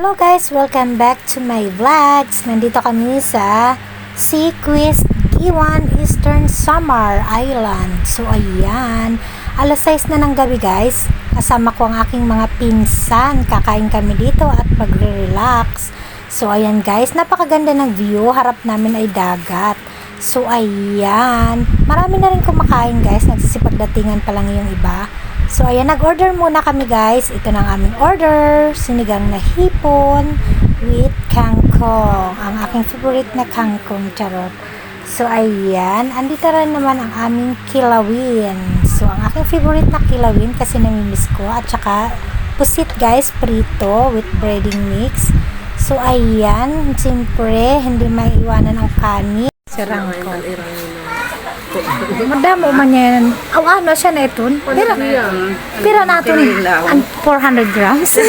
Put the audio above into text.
Hello guys, welcome back to my vlogs. Nandito kami sa Seaquist Giwan Eastern Samar Island. So ayan, alas 6 na ng gabi guys. Kasama ko ang aking mga pinsan. Kakain kami dito at magre-relax. So ayan guys, napakaganda ng view. Harap namin ay dagat. So ayan, marami na rin kumakain guys. Nagsisipagdatingan pa lang yung iba. So, ayan, nag-order muna kami guys. Ito na ang aming order. Sinigang na hipon with kangkong. Ang aking favorite na kangkong, charot. So, ayan. Andito rin naman ang aming kilawin. So, ang aking favorite na kilawin kasi namimiss ko. At saka, pusit guys, prito with breading mix. So, ayan. Siyempre, hindi maiwanan ang kanin. Sirang ko. Madamo man yan. Aw, ano siya na ito? Pira, pira natin ang 400 grams.